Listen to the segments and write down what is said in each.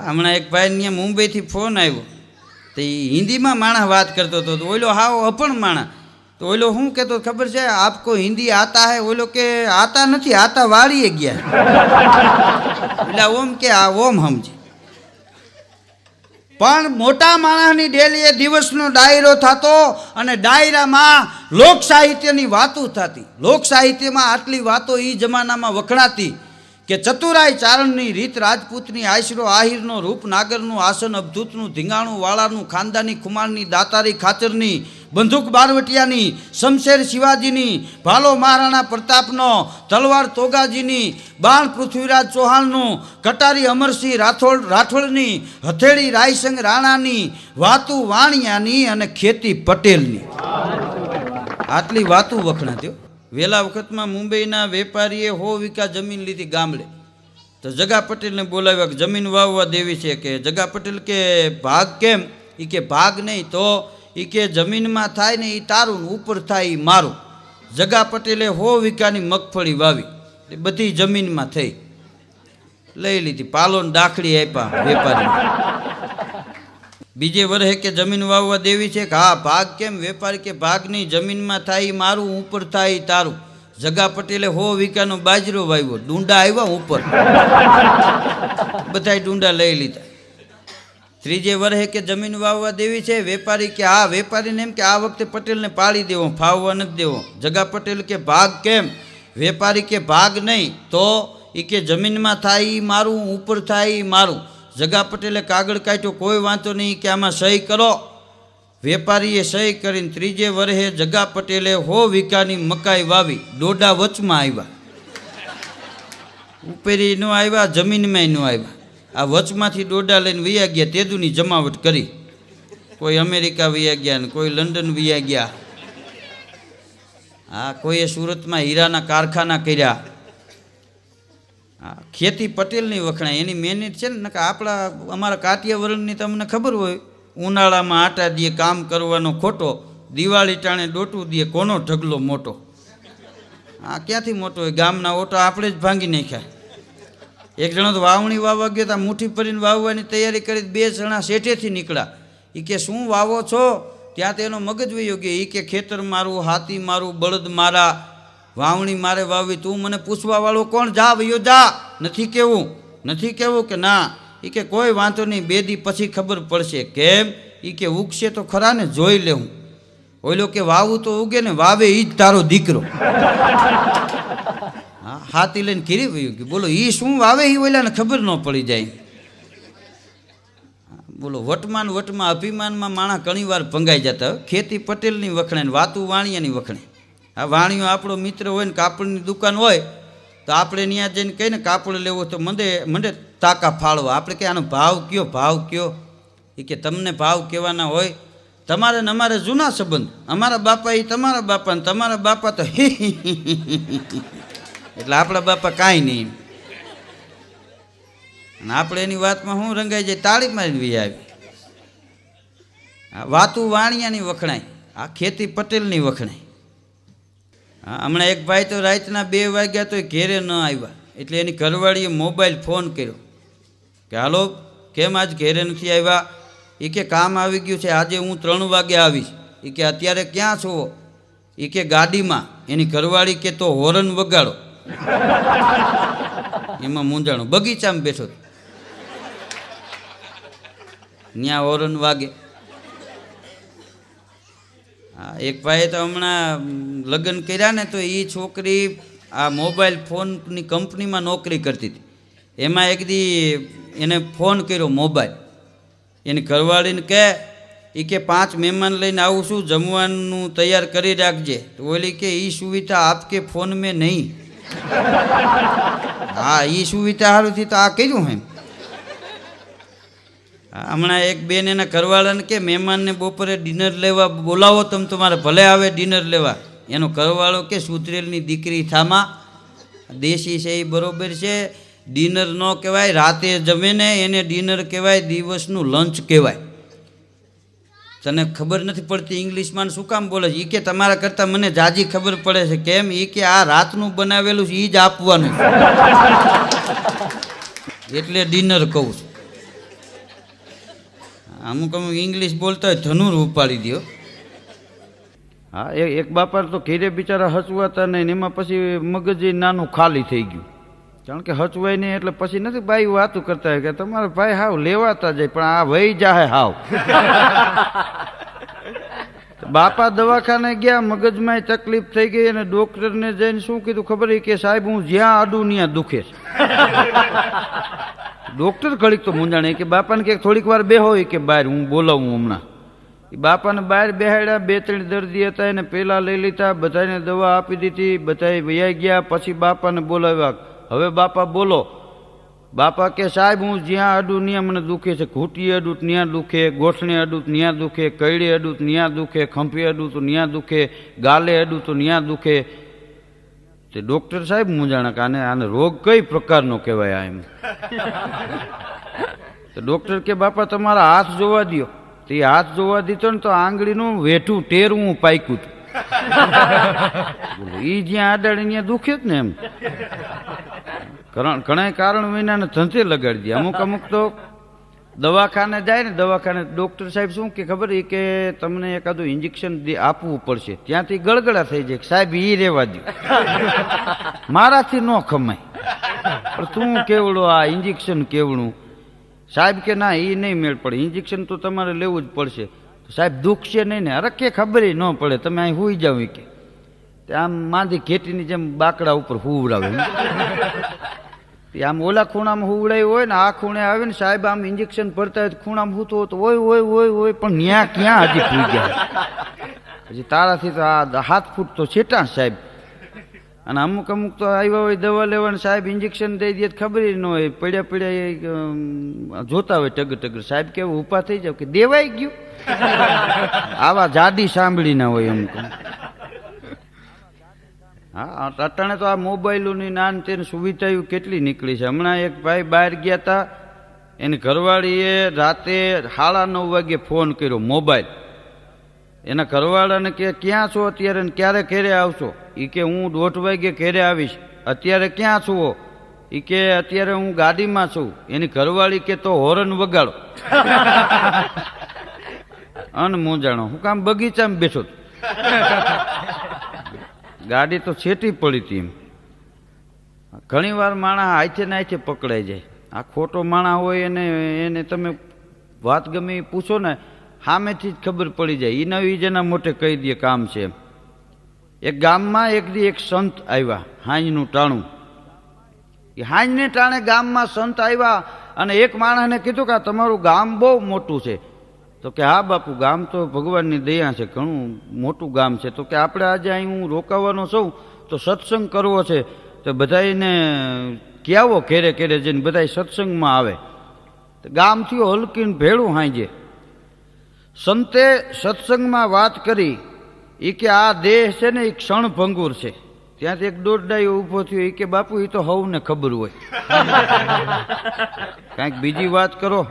હમણાં એક ભાઈ અહીંયા મુંબઈથી ફોન આવ્યો. તો એ હિન્દીમાં માણસ વાત કરતો હતો. તો ઓલો હાવ અપણ માણસ. તો ઓલો શું કહેતો, ખબર છે, આપકો હિન્દી આતા હે? ઓલો કે, આતા નથી, આતા વાળીએ ગયા. એટલે ઓમ કે, આ ઓમ સમજે પણ મોટા માણસની ડેલી એ દિવસનો ડાયરો થતો અને ડાયરામાં લોક સાહિત્યની વાતો થતી. લોક સાહિત્યમાં આટલી વાતો એ જમાનામાં વખણાતી. કે ચતુરાય ચારણની રીત રાજપૂતની આશરો, આહિરનો રૂપ, નાગરનું આસન અબધૂતનું ધીંગાણું, વાળાનું, ખાનદાની, ખુમારની, દાતારી ખાચરની બંદૂક બારવટિયાની, શમશેર શિવાજીની, ભાલો મહારાણા પ્રતાપનો, તલવાર તોગાજીની, બાણ પૃથ્વીરાજ ચૌહાણનું, કટારી અમરસિંહ રાઠોડ, રાઠોડની, હથેળી રાયસંગ રાણાની, વાતુ વાણિયાની અને ખેતી પટેલની. આટલી વાતું વખણાત્યો વેલા વખતમાં મુંબઈના વેપારીએ હો વિકા જમીન લીધી ગામડે. તો જગા પટેલને બોલાવ્યા કે જમીન વાવવા દેવી છે કે જગા પટેલ કે ભાગ કેમ? એ કે ભાગ નહીં તો એ કે જમીનમાં થાય ને એ તારું ઉપર થાય એ મારું. જગા પટેલે હો વિકાની મગફળી વાવી. એ બધી જમીનમાં થઈ. લઈ લીધી. પાલોન દાખડી આપ્યા વેપારી બીજે વરહે કે જમીન વાવવા દેવી છે કે હા ભાગ કેમ? વેપારી કે ભાગ નહીં? જમીનમાં થાય મારું ઉપર થાય તારું. જગા પટેલે હો વિકાનો બાજરો વાવ્યો. ડુંડા આવ્યા ઉપર. બધાય ડુંડા લઈ લીધા. ત્રીજે વરહે કે જમીન વાવવા દેવી છે વેપારી કે હા વેપારીને એમ કે આ વખતે પટેલને પાડી દેવો ફાવવા નથી દેવો. જગા પટેલ કે ભાગ કેમ? વેપારી કે ભાગ નહીં. તો એ કે જમીનમાં થાય મારું ઉપર થાય મારું. જગા પટેલે કાગળ કાઢ્યો, કોઈ વાંધો નહીં કે આમાં સહી કરો. વેપારીએ સહી કરીને ત્રીજે વર્ષે જગા પટેલે હો વીઘાની મકાઈ વાવી ડોડા વચમાં આવ્યા ઉપેરી ન આવ્યા જમીનમાં ન આવ્યા આ વચમાંથી ડોડા લઈને વૈયા ગયા, તેદુની જમાવટ કરી. કોઈ અમેરિકા વૈયા ગયા ને કોઈ લંડન વૈયા ગયા. હા કોઈએ સુરતમાં હીરાના કારખાના કર્યા. હા, ખેતી પટેલની વખણાય. એની મહેનત છે ને કે આપણા, અમારા કાઠિયાવરણની તમને ખબર હોય, ઉનાળામાં આટા દીએ કામ કરવાનો ખોટો, દિવાળી ટાણે ડોટું દે, કોનો ઢગલો મોટો? આ ક્યાંથી મોટો હોય? ગામના ઓટો આપણે જ ભાંગી નાખ્યા. એક જણો તો વાવણી વાવવા ગયો તો મુઠ્ઠી ભરીને વાવવાની તૈયારી કરી બે જણા શેઠેથી નીકળ્યા. એ કે, શું વાવો છો? ત્યાં તેનો મગજ વયો ગયો. એ કે, ખેતર મારું, હાથી મારું, બળદ મારા વાવણી મારે વાવી તું મને પૂછવાવાળો કોણ? જા વયો જા. નથી કેવું? નથી કેવું કે ના? એ કે કોઈ વાંધો નહીં, બે દી પછી ખબર પડશે. કેમ? એ કે ઉગશે તો ખરા ને જોઈ લેવું. ઓલો કે વાવું તો ઉગે ને વાવે એ જ તારો દીકરો. હા, હાથી લઈને ઘીરી વયું કે બોલો એ શું વાવે એ ઓલાને ખબર ન પડી જાય. બોલો વટમાન વટમાં અભિમાનમાં માણસ ઘણીવાર ભંગાઈ જતા ખેતી પટેલની વખણે વાતું વાણિયાની વખણે. આ વાણિયો આપણો મિત્ર હોય ને કાપડની દુકાન હોય, તો આપણે ત્યાં જઈને કહીએ ને કાપડ લેવો તો મંદે, મંડે તાકા ફાળવા. આપણે કે આનો ભાવ કયો ભાવ કયો? એ કે, તમને ભાવ કહેવાના હોય, તમારે ને અમારે જૂના સંબંધ. અમારા બાપા એ તમારા બાપા ને તમારા બાપા તો એટલે આપણા બાપા કાંઈ નહીં. અને આપણે એની વાતમાં શું રંગાઈ જાય, તાળી મારીને વી આવી. વાતું વાણિયાની વખણાય, આ ખેતી પટેલની વખણાય. હમણાં એક ભાઈ તો રાતના બે વાગ્યા તો ઘેરે ન આવ્યા. એટલે એની ઘરવાળીએ મોબાઈલ ફોન કર્યો. કે હાલો, કેમ આજ ઘેરે નથી આવ્યા? એ કે કામ આવી ગયું છે, આજે હું ત્રણ વાગે આવીશ. એ કે અત્યારે ક્યાં છો? એ કે ગાડીમાં. એની ઘરવાળી કે તો હોરન વગાડો. એમાં મૂંઝાણું. બગીચામાં બેઠો ત્યાં હોરન વાગે. એક ભાઈએ તો હમણાં લગ્ન કર્યા ને તો એ છોકરી આ મોબાઈલ ફોનની કંપનીમાં નોકરી કરતી હતી. એમાં એક દી એને ફોન કર્યો મોબાઈલ. એની ઘરવાળીને કહે એ કે પાંચ મહેમાન લઈને આવું છું, જમવાનું તૈયાર કરી રાખજે. તો ઓલી કે એ સુવિધા આપકે ફોન મેં નહીં. હા એ સુવિધા સારું થી તો આ કર્યું એમ. હમણાં એક બેન એના ઘરવાળાને કે, મહેમાનને બપોરે ડિનર લેવા બોલાવો તમે તમારે ભલે આવે ડિનર લેવા. એનો ઘરવાળો કે સુતરેલની દીકરી થામા. દેશી છે એ બરોબર છે. ડિનર ન કહેવાય, રાતે જમે ને એને ડિનર કહેવાય, દિવસનું લંચ કહેવાય. તને ખબર નથી પડતી ઇંગ્લિશમાં શું કામ બોલે છે? એ કે, તમારા કરતાં મને જાજી ખબર પડે છે. કેમ? એ કે, આ રાતનું બનાવેલું છે એ જ આપવાનું એટલે ડિનર કહું છું. અમુક અમુક ઇંગ્લિશ બોલતા હોય, ધનુર ઉપાડી દ્યો. હા, એ એક બાપા તો ઘેરે બિચારા હચવાતા નહીં એમાં પછી મગજ નાનું ખાલી થઈ ગયું. કારણ કે હચવાય નહીં એટલે પછી નથી ભાઈ વાતું કરતા કે તમારા ભાઈ હાવ લેવાતા જાય, પણ આ વહી જાહે હાવ. બાપા દવાખાને ગયા મગજમાં તકલીફ થઈ ગઈ અને ડોક્ટરને જઈને શું કીધું ખબર કે સાહેબ, હું જ્યાં આડું ત્યાં દુખે છે. ડોક્ટર ઘડીક તો મૂંઝાણે કે બાપાને કે થોડીક વાર બેહો કે બહાર હું બોલાવું હમણાં. બાપાને બહાર બેહાડ્યા, બે ત્રણ દર્દી હતા, એને પહેલાં લઈ લીધા, બધાને દવા આપી દીધી બધાએ વૈયા ગયા, પછી બાપાને બોલાવ્યા. હવે બાપા બોલો. બાપા કે, સાહેબ, હું જ્યાં અડું ત્યાં મને દુખે છે. ઘૂંટી અડું ત્યાં દુખે, ગોઠણે અડું ત્યાં દુખે કઈડે અડું ત્યાં દુખે, ખંભી અડું તો ત્યાં દુખે, ગાલે અડું તો ત્યાં દુખે. તે ડોક્ટર સાહેબ મૂંઝાણા કે આને આને રોગ કઈ પ્રકારનો કહેવાય એમ. તો ડોક્ટર કે, બાપા, તમારા હાથ જોવા દ્યો. તો એ હાથ જોવા દીધો ને તો આંગળીનું વેઠું ટેરવું પાક્યું હતું એ જ્યાં આડાડે ત્યાં દુખે જ ને એમ. કારણ ઘણા કારણ વિનાને ધંધે લગાડી દે. અમુક અમુક તો દવાખાને જાય ને દવાખાને ડૉક્ટર સાહેબ શું કે ખબર? એ કે તમને એકાદું ઇન્જેક્શન આપવું પડશે. ત્યાંથી ગળગળા થઈ જાય સાહેબ એ રહેવા દો મારાથી ન ખમાય. પણ તું કેવડો આ ઇન્જેક્શન કેવડું? સાહેબ કે ના એ નહીં મેળ પડે. ઇન્જેક્શન તો તમારે લેવું જ પડશે. સાહેબ દુખશે નહીં ને? અરે કે ખબર ન પડે. તમે અહીં હુઈ જાવ કે. આમ માંદી ઘેટીની જેમ બાકડા ઉપર હુવડાવે. આમ ઓલા ખૂણામાં હુવડાયું હોય ને, આ ખૂણે આવે ને સાહેબ આમ ઇન્જેક્શન ભરતા હોય ખૂણામાં હોય તો હોય હોય હોય હોય, પણ ન્યા ક્યાં હજી પૂઈ ગયા? હજી તારાથી તો આ હાથ ફૂટ તો છેટા સાહેબ. અને અમુક અમુક તો આવ્યા હોય દવા લેવાનું સાહેબ ઇન્જેક્શન દઈ દે ખબર ન હોય, પડ્યા પડ્યા જોતા હોય ટગર ટગર. સાહેબ કેવું, ઊભા થઈ જાવ કે દેવાઈ ગયું? આવા જાડી સાંભળી ના હોય અમુક. હા અટાણે તો આ મોબાઈલોની નાન તેની સુવિધાઓ કેટલી નીકળી છે. હમણાં એક ભાઈ બહાર ગયા હતા એની ઘરવાળીએ રાતે સાડા નવ વાગે ફોન કર્યો, મોબાઈલ. એના ઘરવાળાને કે, ક્યાં છો અત્યારે ક્યારે ઘેરે આવશો? એ કે, હું દોઢ વાગે ઘેરે આવીશ. અત્યારે ક્યાં છો? એ કે, અત્યારે હું ગાડીમાં છું. એની ઘરવાળી કે, તો હોરન વગાડો. અન મૂંઝાણો હું કામ બગીચામાં બેઠો છું. ગાડી તો છેટી પડી હતી એમ. ઘણીવાર માણા હાથે ને હાથે પકડાઈ જાય. આ ખોટો માણસ હોય એને એને તમે વાત ગમે પૂછો ને, સામેથી જ ખબર પડી જાય. એના ઈ જેના મોટે કહી દે કામ છે એક ગામમાં એક દી એક સંત આવ્યા, હાંજનું ટાણું. એ હાંજને ટાણે ગામમાં સંત આવ્યા અને એક માણસને કીધું કે તમારું ગામ બહુ મોટું છે. તો કે, હા બાપુ, ગામ તો ભગવાનની દયા છે, ઘણું મોટું ગામ છે. તો કે, આપણે આજે અહીં હું રોકાવાનો છું, તો સત્સંગ કરવો છે. તો બધાને ક્યાવો ઘેરે ઘેરે જઈને બધા સત્સંગમાં આવે. તો ગામથી હલકીને ભેળું હાંજે. સંતે સત્સંગમાં વાત કરી એ કે, આ દેહ છે ને એ ક્ષણભંગુર છે. ત્યાંથી એક દોડડાયો ઊભો થયો એ કે, બાપુ એ તો હવને ખબર હોય. કાંઈક બીજી વાત કરો.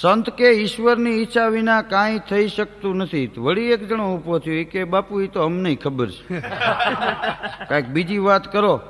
સંત કે ઈશ્વરની ઈચ્છા વિના કાંઈ થઈ શકતું નથી. વળી એક જણો ઊભો થયો કે બાપુ એ તો અમને ખબર છે. કાંઈક બીજી વાત કરો.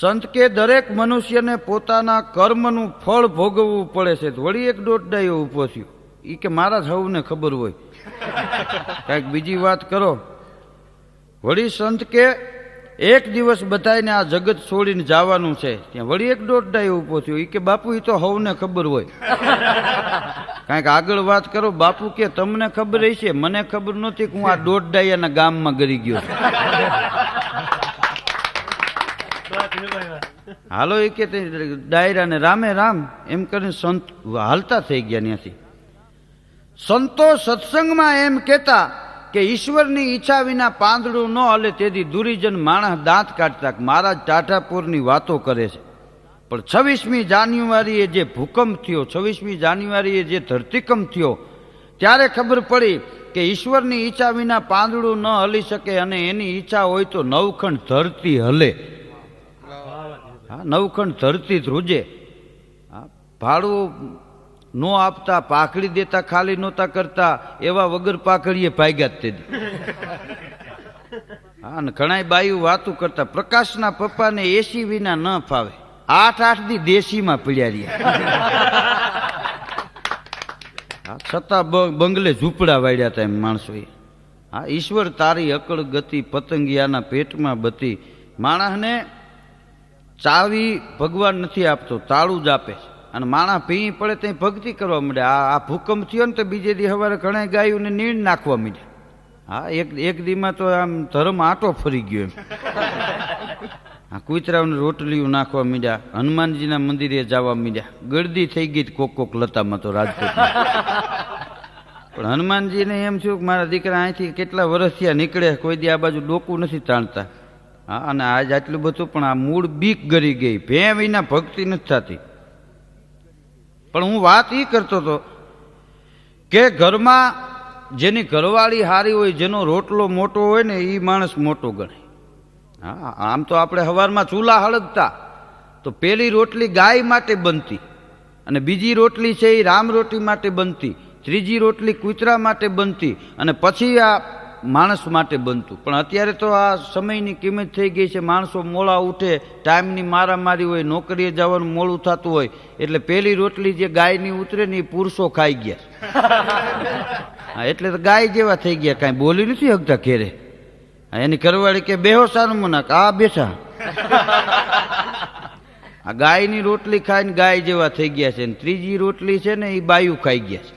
સંત કે દરેક મનુષ્યને પોતાના કર્મનું ફળ ભોગવવું પડે છે. વળી એક દોડડાયો ઊભો થયો. એ કે મારા જ હવને ખબર હોય. કાંઈક બીજી વાત કરો. વળી સંત કે એક દિવસ બધાને આ જગત છોડીને જવાનું છે. ત્યાં વળી એક દોડડાયો ઊભો થયો. એ કે બાપુ એ તો હવને ખબર હોય. કારણ કે આગળ વાત કરો બાપુ કે તમને ખબર હશે? મને ખબર નહોતી કે હું આ દોડડાયાના ગામમાં ગરી ગયો છું. હાલો એ કે ડાયરાને રામે રામ. એમ કરીને સંત હાલતા થઈ ગયા ત્યાંથી. સંતો સત્સંગમાં એમ કહેતા કે ઈશ્વરની ઈચ્છા વિના પાંદડું ન હલે તેથી દુરીજન માણસ દાંત કાઢતા મહારાજ ટાટાપુરની વાતો કરે છે. પણ છવ્વીસમી જાન્યુઆરીએ જે ભૂકંપ થયો, છવ્વીસમી જાન્યુઆરીએ જે ધરતીકંપ થયો, ત્યારે ખબર પડી કે ઈશ્વરની ઈચ્છા વિના પાંદડું ન હલી શકે અને એની ઈચ્છા હોય તો નવખંડ ધરતી હલે. હા, નવખંડ ધરતી ધ્રુજે. હા, ભાડું નો આપતા પાકડી દેતા, ખાલી નહોતા કરતા, એવા વગર પાકડીએ ભાગ્યા જ તે. હા, ને ઘણા બાયું વાતું કરતા, પ્રકાશના પપ્પાને એસી વિના ન ફાવે. આઠ આઠ દી દેશીમાં પડ્યા રહ્યા. છતાં બંગલે ઝૂંપડા વાળ્યા હતા એમ માણસોએ. હા, ઈશ્વર તારી અકળ ગતિ પતંગિયાના પેટમાં બતી. માણસને ચાવી ભગવાન નથી આપતો, તાળું જ આપે છે. અને માણસ પી પડે ત્યાં ભક્તિ કરવા માંડે. આ ભૂકંપ થયો ને તો બીજે દી સવારે ઘણા ગાયોને નીણ નાખવા માંડ્યા હા, એક એક દીમાં તો આમ ધર્મ આટો ફરી ગયો એમ. આ કુતરાઓને રોટલીઓ નાખવા માંડ્યા, હનુમાનજીના મંદિરે જવા માંડ્યા. ગળદી થઈ ગઈ કોક કોક લતામાં તો રાજકોટમાં. પણ હનુમાનજીને એમ થયું કે મારા દીકરા અહીંથી કેટલા વર્ષ થયા નીકળે કોઈ દી આ બાજુ ડોકું નથી તાણતા. હા, અને આજ આટલું બધું, પણ આ મૂળ બીક ગરી ગઈ. ભે વિના ભક્તિ નથી થતી. પણ હું વાત એ કરતો હતો કે ઘરમાં જેની ઘરવાળી હારી હોય, જેનો રોટલો મોટો હોય ને એ માણસ મોટો ગણે. હા, આમ તો આપણે સવારમાં ચૂલા હળગતા. તો પેલી રોટલી ગાય માટે બનતી અને બીજી રોટલી છે એ રામ રોટી માટે બનતી. ત્રીજી રોટલી કૂતરા માટે બનતી અને પછી આ માણસ માટે બનતું. પણ અત્યારે તો આ સમયની કિંમત થઈ ગઈ છે, માણસો મોડા ઉઠે, ટાઈમની મારામારી હોય, નોકરીએ જવાનું મોડું થતું હોય, એટલે પેલી રોટલી જે ગાયની ઉતરે ને એ પુરુષો ખાઈ ગયા. એટલે તો ગાય જેવા થઈ ગયા કાંઈ, બોલી નથી હકતા ઘેરે. એની ઘરવાળી કે બેહો સારું મનાક. આ બેઠા. આ ગાયની રોટલી ખાઈને ગાય જેવા થઈ ગયા છે ને ત્રીજી રોટલી છે ને એ બાયું ખાઈ ગયા છે.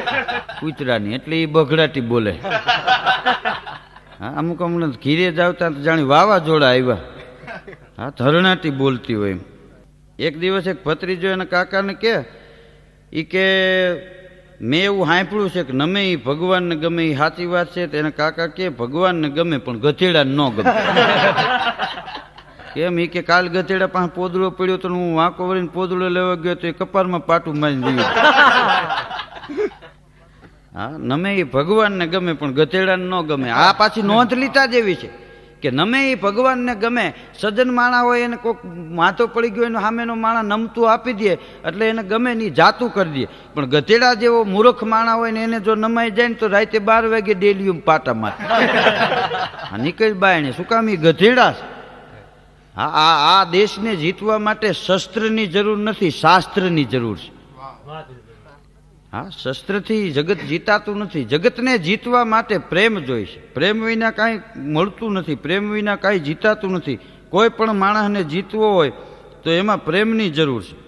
કૂતરાની એટલે એ બઘડાટી બોલે. હા અમુક અમને ઘીરે જાવતા તો જાણી વાવાઝોડા આવ્યા. હા ધરણાટી બોલતી હોય એમ. એક દિવસ એક ભત્રીજો એના કાકાને કે એ કે મેં એવું સાંભળ્યું છે કે નમે એ ભગવાનને ગમે એ સાચી વાત છે તો એના કાકા કે ભગવાનને ગમે પણ ગધેડાને ન ગમે. કેમ એ કે કાલ ગધેડા પાસે પોદળો પડ્યો તો હું વાંકો વળીને પોદળો લેવા ગયો તો એ કપારમાં પાટું મારી દીધું. હા નમે એ ભગવાનને ગમે પણ ગધેડાને ન ગમે. આ પાછી નોંધ લીધા જેવી છે કે નમે એ ભગવાનને ગમે સજ્જન માણા હોય એને કોઈક માથો પડી ગયો એનો સામેનો માણા નમતું આપી દે એટલે એને ગમે નહીં જાતું કરી દે. પણ ગધેડા જેવો મૂર્ખ માણા હોય ને એને જો નમાઈ જાય ને તો રાતે બાર વાગે ડેલીયું પાટા મારે. નીકળી બાયણે. શું કામ એ ગધેડા છે? આ આ દેશને જીતવા માટે શસ્ત્રની જરૂર નથી, શાસ્ત્રની જરૂર છે. હા, શસ્ત્રથી જગત જીતાતું નથી. જગતને જીતવા માટે પ્રેમ જોઈશે પ્રેમ વિના કાંઈ મળતું નથી. પ્રેમ વિના કાંઈ જીતાતું નથી. કોઈ પણ માણસને જીતવો હોય તો એમાં પ્રેમની જરૂર છે.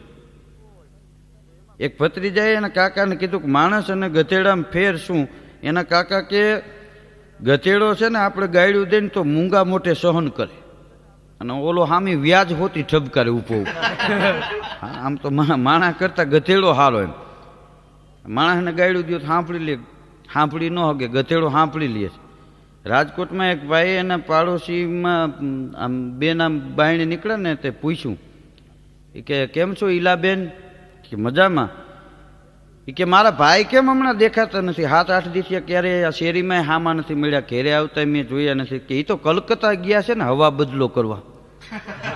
એક ભત્રીજાએ એના કાકાને કીધું કે માણસ અને ગધેડામાં ફેર શું? એના કાકા કે, ગધેડો છે ને, આપણે ગાયડું દઈને તો મૂંગા મોટે સહન કરે. અને ઓલો હામી વ્યાજ હોતી ઠબકારે ઊભો. આમ તો મા- માણસ કરતા ગધેડો હારો એમ. માણસને ગાયડું દો સાંભળી લે. સાંભળી ન હગે, ગધેડો સાંભળી લે રાજકોટમાં એક ભાઈ એના પાડોશીમાં આમ બેન આમ બાયણે નીકળે ને તે પૂછ્યું. કે, કેમ છો ઈલાબેન? કે, મજામાં. કે મારા ભાઈ કેમ હમણાં દેખાતા નથી? સાત આઠ દિવસે ક્યારે આ શેરીમાં હામાં નથી મળ્યા? ઘેરે આવતા મેં જોયા નથી. કે એ તો કલકત્તા ગયા છે ને હવા બદલો કરવા.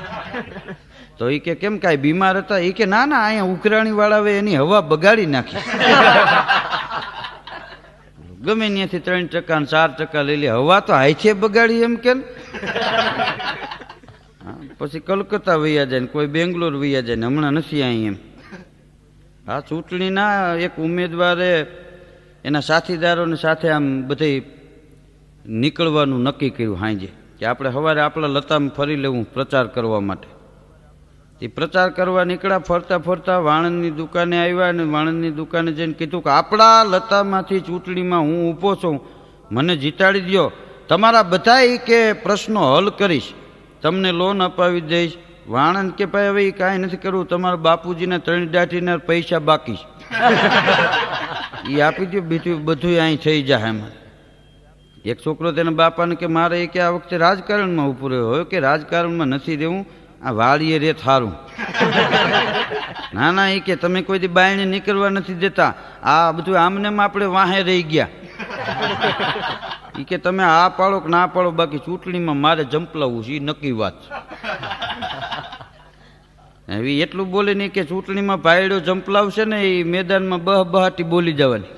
તો એ કે કેમ કાંઈ બીમાર હતા? એ કે ના ના અહીંયા ઉકરાણી વાળાએ એની હવા બગાડી નાખી. ગમે ત્યાંથી ત્રણ ટકા ને ચાર ટકા લઈ લે. હવા તો હાઈથે બગાડી એમ કે પછી કલકત્તા વૈયા જાય ને કોઈ બેંગ્લોર વૈયા જાય ને હમણાં નથી અહીં એમ. હા ચૂંટણીના એક ઉમેદવારે એના સાથીદારોને સાથે આમ બધે નીકળવાનું નક્કી કર્યું હાંજે, કે આપણે સવારે આપણા લતામાં ફરી લેવું પ્રચાર કરવા માટે. એ પ્રચાર કરવા નીકળ્યા, ફરતા ફરતા વાણંદની દુકાને આવ્યા અને વાણંદની દુકાને જઈને કીધું કે આપણા લતામાંથી ચૂંટણીમાં હું ઊભો છું, મને જીતાડી દો તમારા બધાય કે પ્રશ્નો હલ કરીશ, તમને લોન અપાવી દઈશ વાણંદ કે ભાઈ હવે કાંઈ નથી કરવું તમારા બાપુજીના ત્રણ દાટીને પૈસા બાકી છે. એ આપી દો બીજું બધું અહીં થઈ જાય એમાં. એક છોકરો તેના બાપાને કે મારે એ કે આ વખતે રાજકારણમાં ઉભું રહ્યો. હોય કે રાજકારણમાં નથી રહેવું આ વાળીએ રે થારું ના ના એ કે તમે કોઈ દી બાયણે નીકળવા નથી દેતા. આ બધું આમને આપણે વાહે રહી ગયા. એ કે તમે આ પાડો કે ના પાડો બાકી ચૂંટણીમાં મારે જંપલાવવું છે એ નક્કી વાત હવે એટલું બોલે નહીં કે ચૂંટણીમાં ભાઈડો જંપલાવશે ને એ મેદાનમાં બહ બહાટી બોલી જવાની.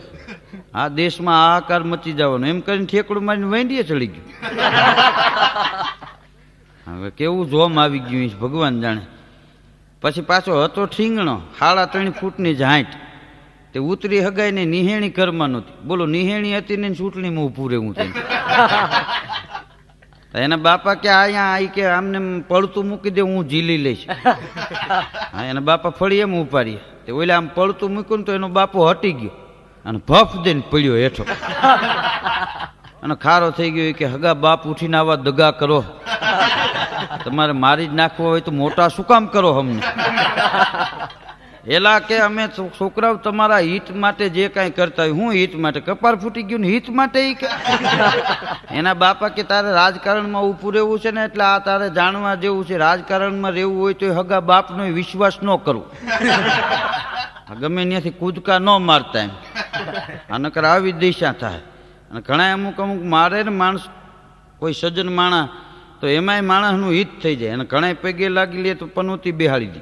આ દેશમાં આકાર મચી જવાનો. એમ કરીને ઠેકડું મારીને વેંડીએ ચડી ગયું. હવે કેવું જોમ આવી ગયું ભગવાન જાણે. પછી પાછો હતો ઠીંગણો સાડા ત્રણ ફૂટની જ હાઈટ તે ઉતરી હગાઈ ને નિહેણી ઘરમાં નહોતી બોલો, નિહેણી હતી ને ચૂંટણીમાં ઊભું રહેવું થયું તો એના બાપા કે અહીંયા આવી કે આમને પડતું મૂકી દે હું ઝીલી લઈશ. હા એના બાપા ફળી એમ ઉપાડીએ તે ઓલા આમ પડતું મૂક્યું ને તો એનો બાપો હટી ગયો. અને ભફ દઈને પડ્યો હેઠો. અને ખારો થઈ ગયો કે હગા બાપ ઉઠીને આવા દગા કરો. તમારે મારી જ નાખવો હોય તો મોટા શું કામ કરો અમને? એલા કે અમે છોકરાઓ તમારા હિત માટે જે કાંઈ કરતા હોય, હું હિત માટે કપાર ફૂટી ગયું ને હિત માટે એ એના બાપા કે તારે રાજકારણમાં ઊભું રહેવું છે ને એટલે આ તારે જાણવા જેવું છે, રાજકારણમાં રહેવું હોય તો હગા બાપનો વિશ્વાસ ન કરવો ગમે ત્યાંથી કૂદકા ન મારતા એમ. આ નકર આવી દિશા થાય. અને ઘણા અમુક અમુક મારે ને માણસ, કોઈ સજ્જન માણસ તો એમાંય માણસનું હિત થઈ જાય. અને ઘણા પગે લાગી લે તો પનોતી બેહાડી દે.